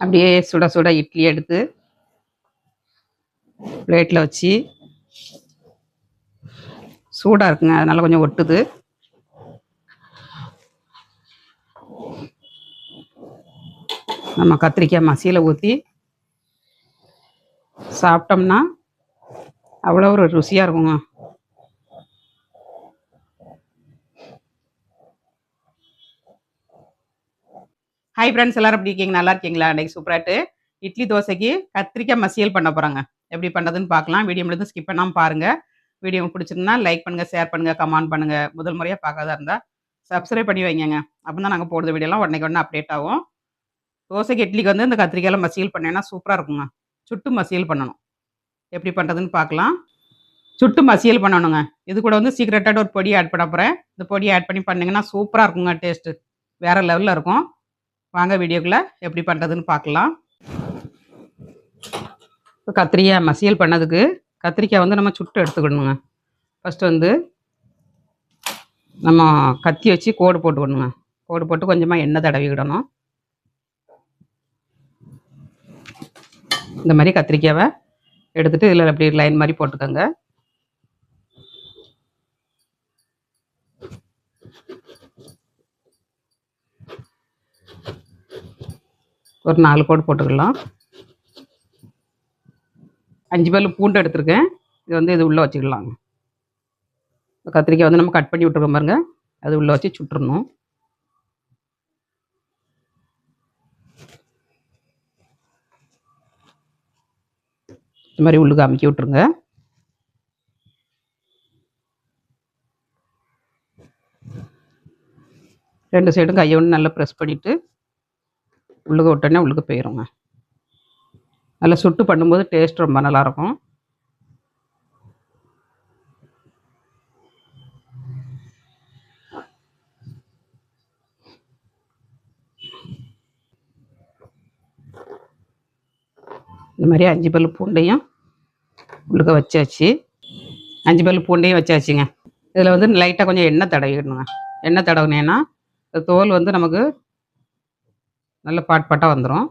அப்படியே சுட சுட இட்லி எடுத்து பிளேட்டில் வச்சு சூடாக இருக்குங்க. அதனால் கொஞ்சம் ஒட்டுது. நம்ம கத்திரிக்காய் மசியில் ஊற்றி சாப்பிட்டோம்னா அவ்வளோ ஒரு ருசியாக இருக்குங்க. ஹை ஃப்ரெண்ட்ஸ் எல்லாரும் எப்படி இருக்கீங்க? நல்லா இருக்கீங்களா? இன்னைக்கு சூப்பராட்டு இட்லி தோசைக்கு கத்திரிக்காய் மசியல் பண்ண போகிறாங்க எப்படி பண்ணுறதுன்னு பார்க்கலாம். வீடியோ முடிந்து ஸ்கிப் பண்ணாமல் பாருங்கள் வீடியோ உங்களுக்கு பிடிச்சிருந்தா லைக் பண்ணுங்கள் ஷேர் பண்ணுங்கள் கமெண்ட் பண்ணுங்கள் முதல் முறையாக பார்க்காதா இருந்தால் சப்ஸ்கிரைப் பண்ணி வைங்கங்க. அப்போ தான் நாங்கள் போடுற வீடியோலாம் உடனே உடனே அப்டேட் ஆகும். தோசைக்கு இட்லிக்கு வந்து இந்த கத்திரிக்காயில் மசியல் பண்ணேன்னா சூப்பராக இருக்குங்க. சுட்டு மசியல் பண்ணணும். எப்படி பண்ணுறதுன்னு பார்க்கலாம். சுட்டு மசியல் பண்ணணுங்க. இது கூட வந்து சீக்ரெட்டாக ஒரு பொடி ஆட் பண்ண போகிறேன் இந்த பொடி ஆட் பண்ணி பண்ணிங்கன்னா சூப்பராக இருக்குங்க டேஸ்ட்டு வேறு லெவலில் இருக்கும். வாங்க வீடியோக்குள்ளே எப்படி பண்ணுறதுன்னு பார்க்கலாம். இப்போ கத்திரிக்காய் மசியல் பண்ணதுக்கு கத்திரிக்காய் வந்து நம்ம சுட்டு எடுத்துக்கணுங்க. ஃபஸ்ட்டு வந்து நம்ம கத்தி வச்சு கோடு போட்டுக்கணுங்க. கோடு போட்டு கொஞ்சமாக எண்ணெய் தடவிக்கிடணும். இந்த மாதிரி கத்திரிக்காவை எடுத்துகிட்டு இதில் அப்படி லைன் மாதிரி போட்டுக்கோங்க. ஒரு நாலு கோடு போட்டுக்கலாம். அஞ்சு பல்லு பூண்டு எடுத்திருக்கேன். இது வந்து இது உள்ளே வச்சுக்கலாம். கத்திரிக்காய் வந்து நம்ம கட் பண்ணி விட்டுருக்கோம் பாருங்க. அது உள்ளே வச்சு சுட்டுறணும். இந்த மாதிரி உள்ளுக்கு அமுக்கி விட்ருங்க ரெண்டு சைடும் கையை ஒன்று நல்லா ப்ரெஸ் பண்ணிவிட்டு உள்ளுக விட்டோன்னே உள்ளுக்கு போயிடுங்க நல்லா சுட்டு பண்ணும்போது டேஸ்ட் ரொம்ப நல்லாயிருக்கும். இந்த மாதிரி அஞ்சு பல்லு பூண்டையும் உள்ளுக்க வச்சாச்சு. அஞ்சு பல்லு பூண்டையும் வச்சாச்சுங்க. இதில் வந்து லைட்டாக கொஞ்சம் எண்ணெய் தடவிடணுங்க. எண்ணெய் தடவுனேன்னா தோல் வந்து நமக்கு நல்ல பாட் பாட்டாக வந்துடும்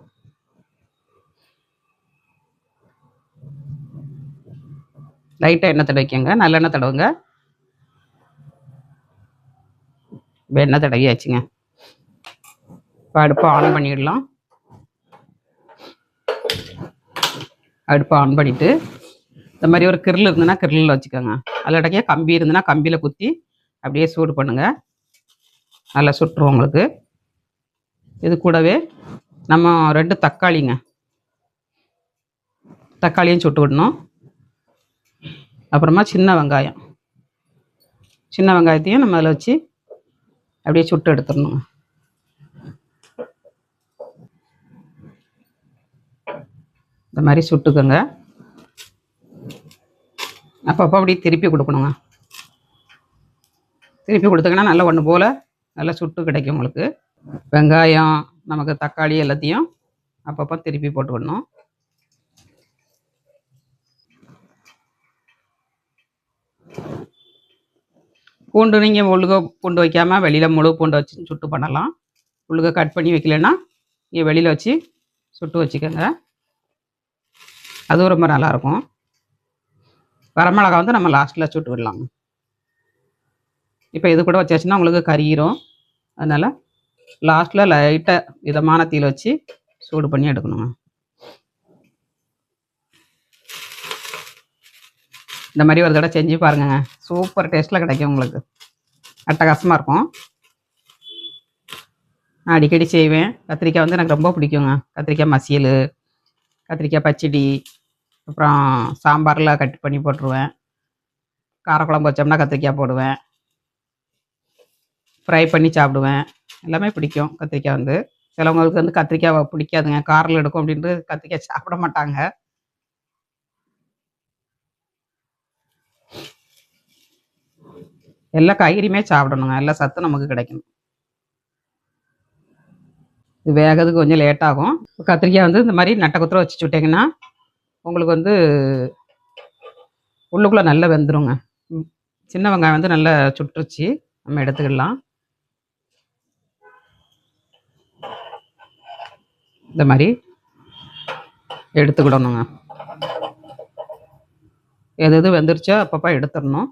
லைட்டாக எண்ணெய் தடவிக்கங்க நல்லெண்ணெய் தடவுங்க. எண்ணெய் தடவியாச்சுங்க. இப்போ அடுப்பை ஆன் பண்ணிடலாம். அடுப்பை ஆன் பண்ணிவிட்டு இந்த மாதிரி ஒரு கிரில் இருந்ததுன்னா கிரில்லில் வச்சுக்கோங்க. அல்லடக்கே கம்பி இருந்ததுன்னா கம்பியில் குத்தி அப்படியே சூடு பண்ணுங்கள் நல்லா சுட்டுரும் உங்களுக்கு. இது கூடவே நம்ம ரெண்டு தக்காளிங்க. தக்காளியும் சுட்டு விடணும். அப்புறமா சின்ன வெங்காயம். சின்ன வெங்காயத்தையும் நம்ம அதில் வச்சு அப்படியே சுட்டு எடுத்துடணுங்க இந்த மாதிரி சுட்டுக்கோங்க. அப்பப்போ அப்படியே திருப்பி கொடுக்கணுங்க. திருப்பி கொடுத்தீங்கன்னா நல்லா ஒன்று போல் நல்லா சுட்டு கிடைக்கும் உங்களுக்கு. வெங்காயம் நமக்கு தக்காளி எல்லாத்தையும் அப்பப்போ திருப்பி போட்டுக்கணும். பூண்டு நீங்கள் ஒழுக பூண்டு வைக்காமல் வெளியில் முழு பூண்டு வச்சு சுட்டு பண்ணலாம். ஒழுக கட் பண்ணி வைக்கலன்னா நீங்கள் வெளியில் வச்சு சுட்டு வச்சுக்கோங்க. அதுவும் ரொம்ப நல்லாயிருக்கும். வரமிளகா வந்து நம்ம லாஸ்ட்டில் சுட்டு விடலாம். இப்போ இது கூட வச்சாச்சுன்னா உங்களுக்கு கறியிரும் அதனால் லாஸ்ட்டில் லைட்டாக இதமான தீயில் வச்சு சூடு பண்ணி எடுக்கணுங்க. இந்த மாதிரி ஒரு தடவை செஞ்சு பாருங்கங்க. சூப்பர் டேஸ்ட்டில் கிடைக்கும் உங்களுக்கு. அட்டகாசமாக இருக்கும். நான் அடிக்கடி செய்வேன். கத்திரிக்காய் வந்து எனக்கு ரொம்ப பிடிக்குங்க. கத்திரிக்காய் மசியல் கத்திரிக்காய் பச்சடி அப்புறம் சாம்பாரில் கட் பண்ணி போட்டுருவேன். காரக்குழம்பு வச்சோம்னா கத்திரிக்காய் போடுவேன். ஃப்ரை பண்ணி சாப்பிடுவேன். எல்லாமே பிடிக்கும் கத்திரிக்காய் வந்து. சிலவங்களுக்கு வந்து கத்திரிக்காய் பிடிக்காதுங்க. காரில் எடுக்கும் அப்படின்ட்டு கத்திரிக்காய் சாப்பிட மாட்டாங்க. எல்லா காய்கறியுமே சாப்பிடணுங்க. எல்லா சத்தும் நமக்கு கிடைக்கணும். இது வேகிறதுக்கு கொஞ்சம் லேட் ஆகும். கத்திரிக்காய் வந்து இந்த மாதிரி நட்டை குத்துற வச்சு விட்டிங்கன்னா உங்களுக்கு வந்து உள்ளுக்குள்ளே நல்லா வெந்துருங்க. சின்ன வெங்காயம் வந்து நல்லா சுட்டுருச்சு. நம்ம எடுத்துக்கலாம் இந்த மாதிரி எடுத்துக்கிடணுங்க. எது எது வெந்துருச்சோ அப்பப்போ எடுத்துடணும்.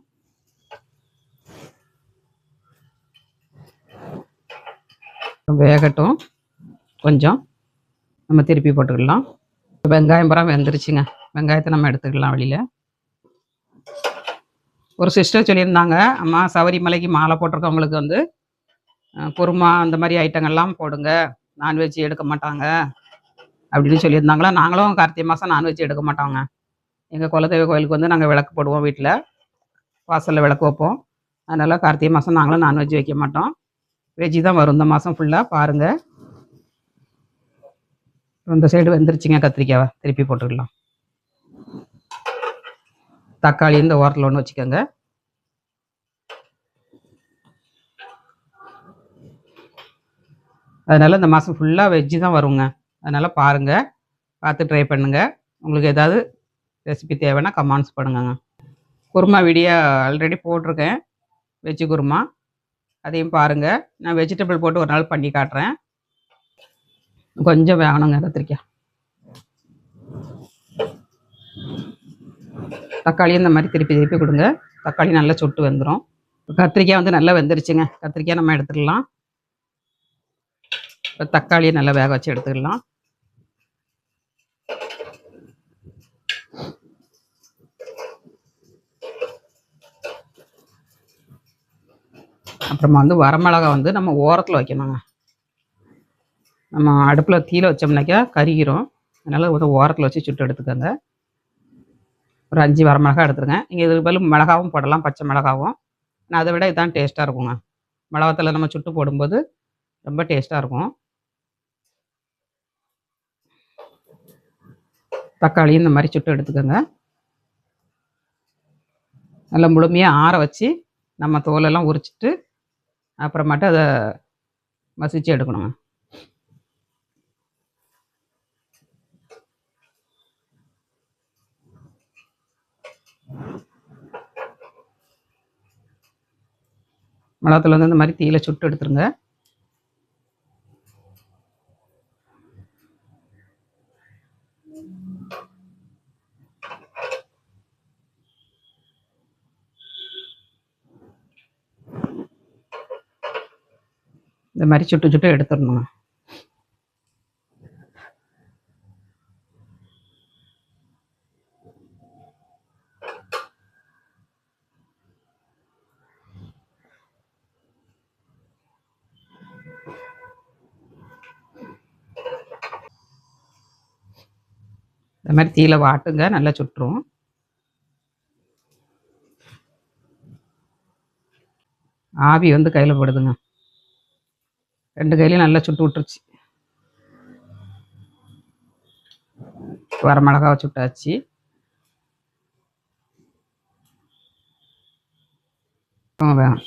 வேகட்டும். கொஞ்சம். நம்ம திருப்பி போட்டுக்கலாம். வெங்காயம் பரம் வெந்துருச்சுங்க. வெங்காயத்தை நம்ம எடுத்துக்கலாம் வெளியில். ஒரு சிஸ்டர் சொல்லியிருந்தாங்க அம்மா சவரிமலைக்கு மாலை போட்டிருக்கவங்களுக்கு வந்து குருமா அந்த மாதிரி ஐட்டங்கள்லாம் போடுங்க. நான்வெஜ் எடுக்க மாட்டாங்க அப்படின்னு சொல்லியிருந்தாங்களா? நாங்களும் கார்த்திகை மாதம் நான்வெஜ் எடுக்க மாட்டோங்க. எங்கள் குலதெய்வ கோயிலுக்கு வந்து நாங்கள் விளக்கு போடுவோம் வீட்டில் வாசலில் விளக்கு வைப்போம். அதனால் கார்த்திகை மாதம் நாங்களும் நான்வெஜ் வைக்க மாட்டோம். வெஜ்ஜு தான் வரும். இந்த மாதம் ஃபுல்லாக பாருங்கள் இந்த சைடு வந்துருச்சுங்க கத்திரிக்காவை. திருப்பி போட்டுக்கலாம். தக்காளி இந்த ஓரத்தில் ஒன்று வச்சுக்கோங்க. அதனால் இந்த மாதம் ஃபுல்லாக வெஜ்ஜு தான் வருங்க. அதனால் பாருங்கள் பார்த்து ட்ரை பண்ணுங்கள் உங்களுக்கு ஏதாவது ரெசிபி தேவைன்னா கமெண்ட்ஸ் பண்ணுங்கங்க. குருமா வீடியோ ஆல்ரெடி போட்டிருக்கேன். வெஜ்ஜு குருமா. அதையும் பாருங்கள் நான் வெஜிடபிள் போட்டு ஒரு நாள் பண்ணி காட்டுறேன். கொஞ்சம் வேணுங்க கத்திரிக்காய். தக்காளியும் இந்த மாதிரி திருப்பி திருப்பி கொடுங்க. தக்காளி நல்லா சுட்டு வந்துடும் கத்திரிக்காய் வந்து நல்லா வெந்துருச்சுங்க. கத்திரிக்காய் நம்ம எடுத்துடலாம் தக்காளியை நல்லா வேக வச்சு எடுத்துக்கலாம். அப்புறமா வந்து வரமிளகா வந்து நம்ம ஓரத்தில் வைக்கணுங்க. நம்ம அடுப்பில் தீயில வச்சோம்னாக்கா கருகிரும். அதனால் ஒரு ஓரத்தில் வச்சு சுட்டு எடுத்துக்கோங்க. ஒரு அஞ்சு வரமிளகா எடுத்துருங்க. இங்கே இதுக்கு பதில் மிளகாவும் போடலாம் பச்சை மிளகாவும். ஆனால் அதை விட இதுதான் டேஸ்ட்டாக இருக்குங்க. மிளகாத்தில் நம்ம சுட்டு போடும்போது ரொம்ப டேஸ்ட்டாக இருக்கும். தக்காளி இந்த மாதிரி சுட்டு எடுத்துக்கோங்க. நல்லா முழுமையாக ஆற வச்சு நம்ம தோலெல்லாம் உரிச்சிட்டு அப்புறமாட்டு அதை மசிச்சு எடுக்கணுங்க. மிளகாத்தூள் வந்து இந்த மாதிரி தீயில சுட்டு எடுத்துருங்க. இந்த மாதிரி சுட்டு சுட்டு எடுத்துடணுங்க இந்த மாதிரி தீயில வாட்டுங்க நல்லா சுட்டுரும் ஆவி வந்து கையில் படுதுங்க. ரெண்டு கையிலையும் நல்லா சுட்டு விட்டுருச்சு. வரமிளகாவை சுட்டாச்சு.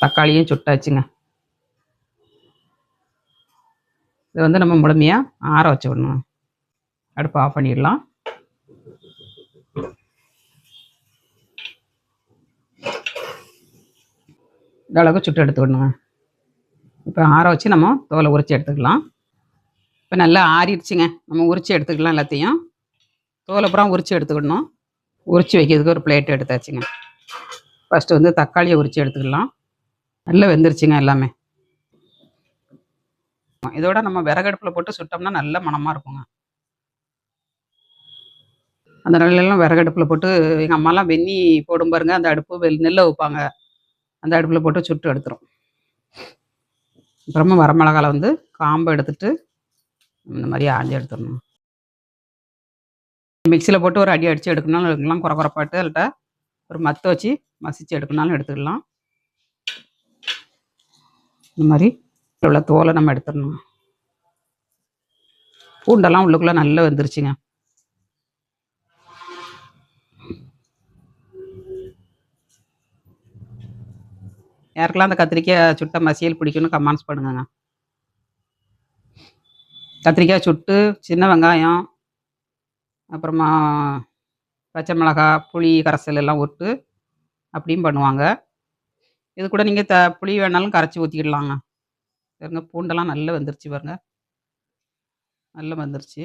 தக்காளியும் சுட்டாச்சுங்க. இது வந்து நம்ம முழுமையாக ஆற வச்சு விடணும் அடுப்பு ஆஃப் பண்ணிடலாம். இந்த அளவுக்கு சுட்டு எடுத்து விடணுங்க இப்போ ஆற வச்சு நம்ம தோலை உரிச்சு எடுத்துக்கலாம். இப்போ நல்லா ஆறிடுச்சுங்க. நம்ம உரிச்சு எடுத்துக்கலாம் எல்லாத்தையும். தோலை அப்புறம் உரிச்சு எடுத்துக்கணும். உரிச்சு வைக்கிறதுக்கு ஒரு பிளேட் எடுத்தாச்சுங்க. ஃபஸ்ட்டு வந்து தக்காளியை உரிச்சு எடுத்துக்கலாம். நல்லா வெந்துருச்சுங்க எல்லாமே. இதோட நம்ம விறகடுப்பில் போட்டு சுட்டோம்னா நல்ல மணமாக இருக்குங்க. அந்த நெல்லெல்லாம் விறகடுப்பில் போட்டு எங்கள் அம்மாலாம் வெந்நி போடும் பாருங்க அந்த அடுப்பு வெள் நெல்லை வைப்பாங்க. அந்த அடுப்பில் போட்டு சுட்டு எடுத்துரும். அப்புறமா வரமிளகால வந்து காம்பை எடுத்துட்டு இந்த மாதிரி ஆஞ்சி எடுத்துடணும். மிக்சியில் போட்டு ஒரு அடி அடித்து எடுக்கணும்னாலும் எடுக்கலாம் குறை குறைப்பாட்டு அதில்ட்ட ஒரு மத்து வச்சு மசிச்சு எடுக்கணும்னாலும் எடுத்துக்கலாம். இந்த மாதிரி உள்ள தோலை நம்ம எடுத்துடணும். பூண்டெல்லாம் உள்ளுக்குள்ளே நல்லா வந்துருச்சுங்க. யாருக்கெல்லாம் அந்த கத்திரிக்காய் சுட்ட மசியல் பிடிக்கும்னு கமெண்ட்ஸ் பண்ணுங்கங்க. கத்திரிக்காய் சுட்டு சின்ன வெங்காயம் அப்புறமா பச்சை மிளகாய் புளி கரைசல் எல்லாம் விட்டு அப்படியும் பண்ணுவாங்க. இது கூட நீங்கள் த புளி வேணாலும் கரைச்சி ஊற்றிக்கிடலாங்க பாருங்க பூண்டெல்லாம் நல்லா வந்துருச்சு பாருங்க. நல்லா வந்துருச்சு.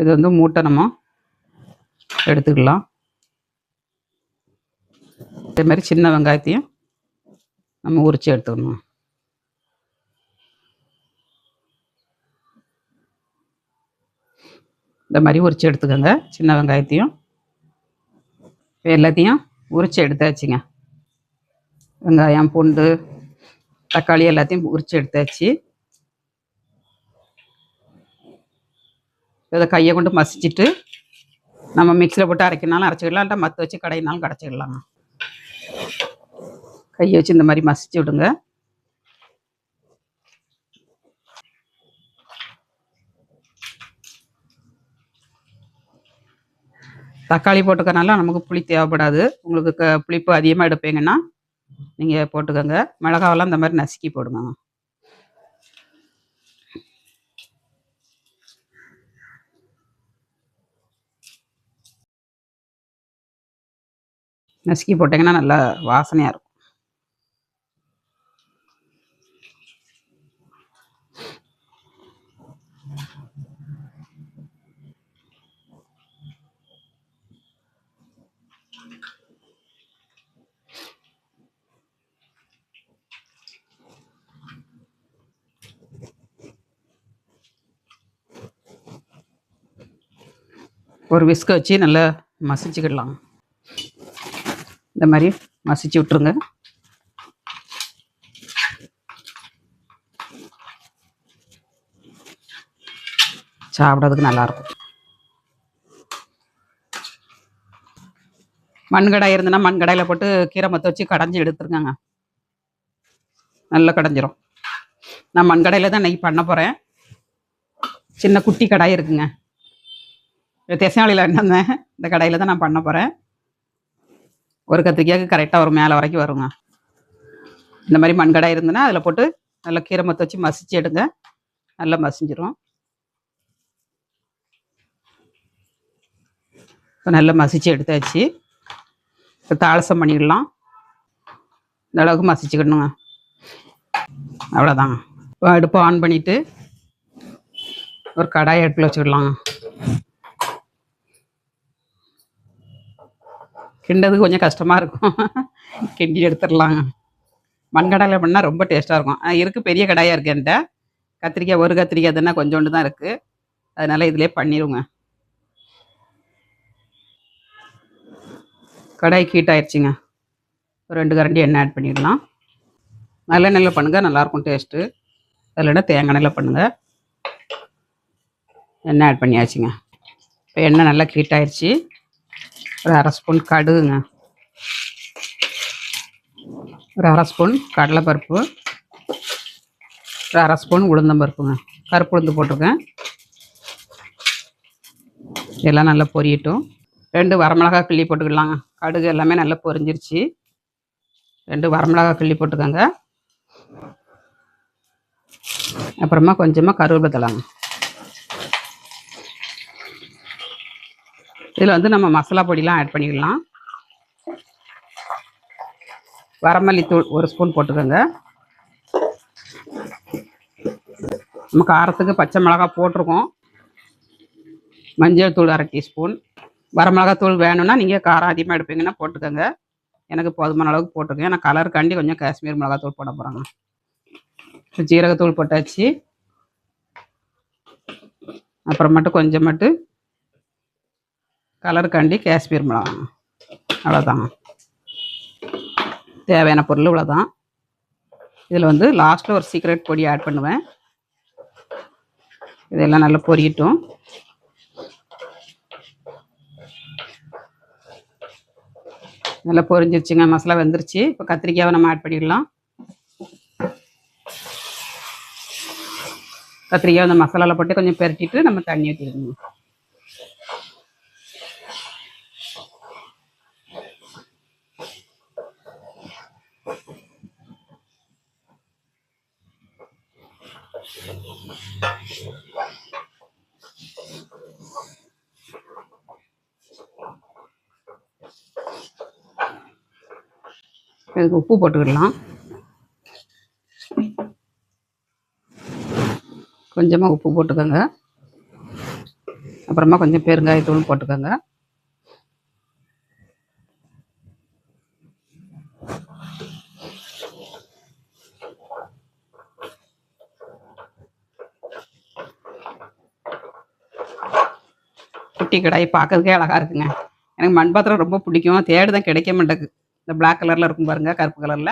இது வந்து மூட்டை நம்ம எடுத்துக்கலாம். இதே மாதிரி சின்ன வெங்காயத்தையும் நம்ம உரித்து எடுத்துக்கணும். இந்த மாதிரி உரித்து எடுத்துக்கோங்க. சின்ன வெங்காயத்தையும் எல்லாத்தையும் உரித்து எடுத்தாச்சுங்க. வெங்காயம் பூண்டு தக்காளி எல்லாத்தையும் உரித்து எடுத்தாச்சு. இதை கையை கொண்டு மசிச்சுட்டு நம்ம மிக்சியில் போட்டு அரைக்கினாலும் அரைச்சிக்கலாம் இல்லை மற்ற வச்சு கடையினாலும் கடைச்சிக்கலாங்க கையை வச்சு இந்த மாதிரி மசிச்சு விடுங்க. தக்காளி போட்டுக்கனால நமக்கு புளி தேவைப்படாது. உங்களுக்கு க புளிப்பு அதிகமாக எடுப்பீங்கன்னா நீங்கள் போட்டுக்கோங்க. மிளகாவெல்லாம் இந்த மாதிரி நசுக்கி போடுங்க. நசுக்கி போட்டிங்கன்னா நல்லா வாசனையாக இருக்கும். ஒரு விஸ்க வச்சு நல்லா மசிச்சுக்கிடலாம். இந்த மாதிரி மசிச்சு விட்ருங்க சாப்பிட்றதுக்கு நல்லாயிருக்கும். மண்கடாய் இருந்ததுன்னா மண்கடாயில் போட்டு கீரை மொத்த வச்சு கடைஞ்சி எடுத்துருங்க நல்லா கடைஞ்சிரும். நான் மண்கடையில் தான் நெய் பண்ண போகிறேன் சின்ன குட்டி கடாய் இருக்குங்க. தேசாவளியில் என்னந்தேன் இந்த கடையில் தான் நான் பண்ண போகிறேன் ஒரு கத்திரிக்காய்க்கு கரெக்டாக ஒரு மேலே வரைக்கும் வருங்க. இந்த மாதிரி மண்கடை இருந்ததுன்னா அதில் போட்டு நல்லா கீரை மொத்த வச்சு மசிச்சு எடுங்க. நல்லா மசிஞ்சிரும். இப்போ நல்லா மசிச்சு எடுத்தாச்சு. இப்போ தாளசம் பண்ணிடலாம். இந்த அளவுக்கு மசிச்சுக்கணுங்க. அவ்வளோதாங்க இப்போ அடுப்பை ஆன் பண்ணிவிட்டு ஒரு கடாய் அடுப்பில் வச்சுக்கிடலாங்க கிண்டது கொஞ்சம் கஷ்டமாக இருக்கும். கிண்டி எடுத்துடலாங்க மண்கடலை பண்ணால் ரொம்ப டேஸ்ட்டாக இருக்கும். ஆ, இருக்கு பெரிய கடாயாக இருக்குது என்கிட்ட. கத்திரிக்காய் ஒரு கத்திரிக்காய் தானே கொஞ்சோண்டு தான் இருக்குது அதனால் இதிலே பண்ணிடுவோங்க கடாய் ஹீட் ஆயிடுச்சுங்க ஒரு ரெண்டு கரண்டி எண்ணெய் ஆட் பண்ணிடலாம். நல்லெண்ணெயில் பண்ணுங்கள் நல்லாயிருக்கும் டேஸ்ட்டு. அதில்னா தேங்காய் எண்ணெயில் பண்ணுங்கள் எண்ணெய் ஆட் பண்ணியாச்சுங்க. இப்போ எண்ணெய் நல்லா ஹீட் ஆயிடுச்சு ஒரு அரை ஸ்பூன் கடுகுங்க. ஒரு அரை ஸ்பூன் கடலைப்பருப்பு. ஒரு அரை ஸ்பூன் உளுந்தம்பருப்புங்க கருப்பு உளுந்து போட்டிருக்கேன். எல்லாம் நல்லா பொரியட்டும். ரெண்டு வரமிளகா கிள்ளி போட்டுக்கலாங்க. கடுகு எல்லாமே நல்லா பொரிஞ்சிருச்சு. ரெண்டு வரமிளகா கிள்ளி போட்டுக்கோங்க. அப்புறமா கொஞ்சமாக கருவேப்பிலை தலாங்க இதில் வந்து நம்ம மசாலா பொடிலாம் ஆட் பண்ணிக்கலாம் வரமல்லித்தூள் ஒரு ஸ்பூன் போட்டுக்கோங்க. நம்ம காரத்துக்கு பச்சை மிளகா போட்டிருக்கோம். மஞ்சள் தூள் அரை டீஸ்பூன் வரமிளகாத்தூள் வேணும்னா நீங்கள் காரம் அதிகமாக எடுப்பீங்கன்னா போட்டுக்கோங்க. எனக்கு போதுமான அளவுக்கு போட்டிருக்கேன் நான் கலருக்காண்டி கொஞ்சம் காஷ்மீர் மிளகாய் தூள் போட போகிறேங்க ஜீரகத்தூள் போட்டாச்சு. அப்புறம் மட்டும் கொஞ்சம் மட்டும் கலருக்காண்டி காஷ்மீர் மிளகா. அவ்வளோதான் தேவையான பொருள் இவ்வளோதான் இதில் வந்து லாஸ்ட்டில் ஒரு சீக்ரெட் பொடி ஆட் பண்ணுவேன். இதெல்லாம் நல்லா பொரியட்டும். நல்லா பொரிஞ்சிருச்சுங்க. மசாலா வெந்துருச்சு. இப்போ கத்திரிக்காவை நம்ம ஆட் பண்ணிடலாம். கத்திரிக்காய் அந்த மசாலாவில் போட்டு கொஞ்சம் பெரட்டிட்டு நம்ம தண்ணி ஊற்றிடணும் இதுக்கு உப்பு போட்டுக்கிடலாம். கொஞ்சமாக உப்பு போட்டுக்கோங்க. அப்புறமா கொஞ்சம் பெருங்காயத்தூள் போட்டுக்கோங்க. குட்டி கடாய் பார்க்கறதுக்கே அழகா இருக்குங்க. எனக்கு மண் பாத்திரம் ரொம்ப பிடிக்கும். தேடி தான் கிடைக்க மாட்டேங்குது. இந்த பிளாக் கலரில் இருக்கும் பாருங்க கருப்பு கலரில்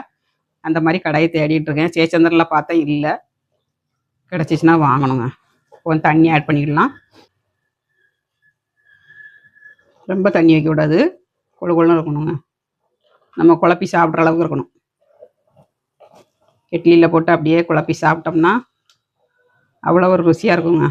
அந்த மாதிரி கடாயை தேடிட்டு இருக்கேன். சேச்சந்திரனில் பார்த்தா இல்லை. கிடச்சிச்சின்னா வாங்கணுங்க. கொஞ்சம் தண்ணி ஆட் பண்ணிடலாம் ரொம்ப தண்ணி வைக்கக்கூடாது கொழு கொழுன்னு இருக்கணுங்க. நம்ம குழப்பி சாப்பிட்ற அளவுக்கு இருக்கணும். இட்லியில் போட்டு அப்படியே குழப்பி சாப்பிட்டோம்னா அவ்வளோ ஒரு ருசியாக இருக்குங்க.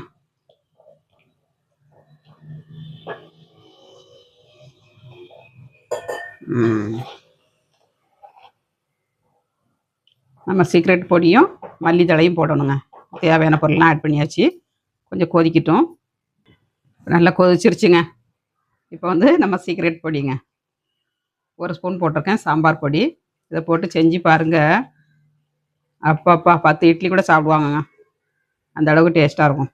நம்ம சீக்ரெட் பொடியும் மல்லித்தலையும் போடணுங்க. தேவையான பொருள்லாம் ஆட் பண்ணியாச்சு. கொஞ்சம் கொதிக்கட்டும். நல்லா கொதிச்சிருச்சுங்க. இப்போ வந்து நம்ம சீக்ரெட் பொடிங்க. ஒரு ஸ்பூன் போட்டிருக்கேன் சாம்பார் பொடி. இதை போட்டு செஞ்சு பாருங்கள் அப்பப்பா பத்து இட்லி கூட சாப்பிடுவாங்கங்க. அந்த அளவுக்கு டேஸ்ட்டாக இருக்கும்.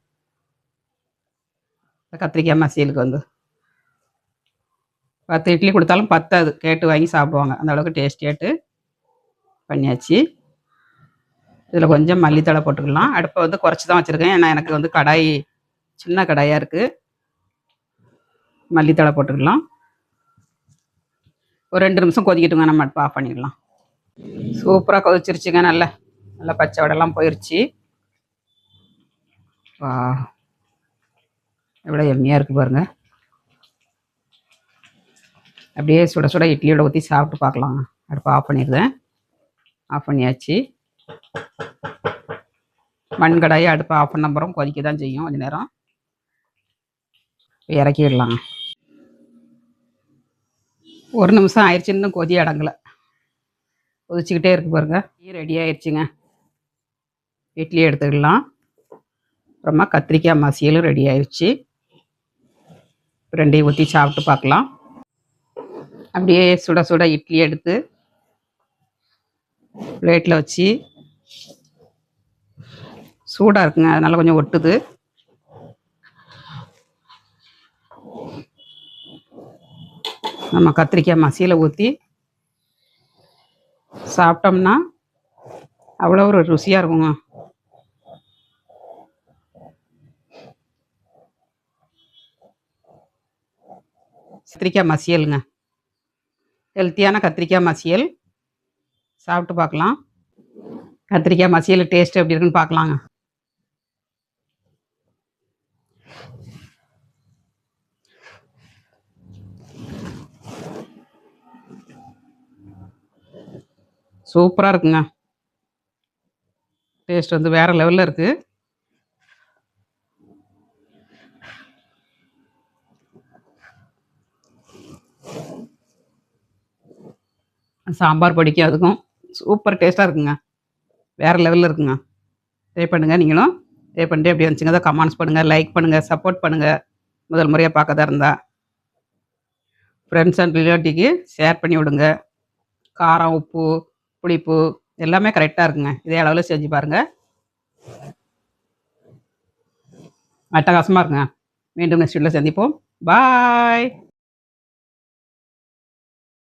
கத்திரிக்காய் மசியலுக்கு வந்து. பத்து இட்லி கொடுத்தாலும் பத்தாது. கேட்டு வாங்கி சாப்பிடுவாங்க. அந்த அளவுக்கு டேஸ்ட் கேட்டு பண்ணியாச்சு. இதில் கொஞ்சம் மல்லித்தழை போட்டுக்கலாம். அடுப்பை வந்து குறைச்சி தான் வச்சுருக்கேன். ஏன்னா எனக்கு வந்து கடாய் சின்ன கடாயாக இருக்குது மல்லித்தழை போட்டுக்கலாம். ஒரு ரெண்டு நிமிஷம் கொதிக்கட்டுங்க. நம்ம அடுப்பு ஆஃப் பண்ணிடலாம். சூப்பராக கொதிச்சிருச்சுங்க. நல்லா நல்லா பச்சை வடைலாம் போயிடுச்சு வா. எவ்வளோ எம்மியாக இருக்குது பாருங்கள் அப்படியே சுட சுட இட்லியோட ஊற்றி சாப்பிட்டு பார்க்கலாம். அடுப்பு ஆஃப் பண்ணிடுறேன். ஆஃப் பண்ணியாச்சு. மண் கடாயை அடுப்பு ஆஃப் பண்ண அப்புறம் கொதிக்க தான் செய்யும். கொஞ்சம் நேரம் இறக்கிடலாம். ஒரு நிமிஷம் ஆயிடுச்சு இன்னும் கொதி அடங்கலை. கொதிச்சுக்கிட்டே இருக்கு பாருங்க. ரெடி ஆயிடுச்சுங்க இட்லி எடுத்துக்கலாம். அப்புறமா கத்திரிக்காய் மசியலும் ரெடி ஆயிடுச்சு ரெண்டையும் ஊற்றி சாப்பிட்டு பார்க்கலாம். அப்படியே சுட சுட இட்லி எடுத்து பிளேட்டில் வச்சு சூடாக இருக்குங்க அதனால் கொஞ்சம் ஒட்டுது. நம்ம கத்திரிக்காய் மசியலை ஊற்றி சாப்பிட்டோம்னா அவ்வளோ ஒரு ருசியாக இருக்குங்க. கத்திரிக்காய் மசியலுங்க. ஹெல்த்தியான கத்திரிக்காய் மசியல். சாப்பிட்டு பார்க்கலாம். கத்திரிக்காய் மசியல் டேஸ்ட் எப்படி இருக்குன்னு பார்க்கலாங்க. சூப்பராக இருக்குங்க. டேஸ்ட் வந்து வேற லெவலில் இருக்குது சாம்பார் பொடிக்கும் அதுக்கும் சூப்பர் டேஸ்ட்டாக இருக்குங்க. வேறு லெவலில் இருக்குங்க. ட்ரை பண்ணுங்கள் நீங்களும். ட்ரை பண்ணிட்டு எப்படி வந்துச்சுங்க அதை கமெண்ட்ஸ் பண்ணுங்கள் லைக் பண்ணுங்கள் சப்போர்ட் பண்ணுங்கள் முதல் முறையாக பார்க்கதா இருந்தால் ஃப்ரெண்ட்ஸ் அண்ட் ரிலேட்டிவ்க்கு ஷேர் பண்ணி விடுங்க. காரம் உப்பு புளிப்பு எல்லாமே கரெக்டாக இருக்குங்க. இதே அளவில் செஞ்சு பாருங்கள் அட்டகாசமாக இருக்குங்க. மீண்டும் நெக்ஸ்ட் வீட்டில் சந்திப்போம். பாய்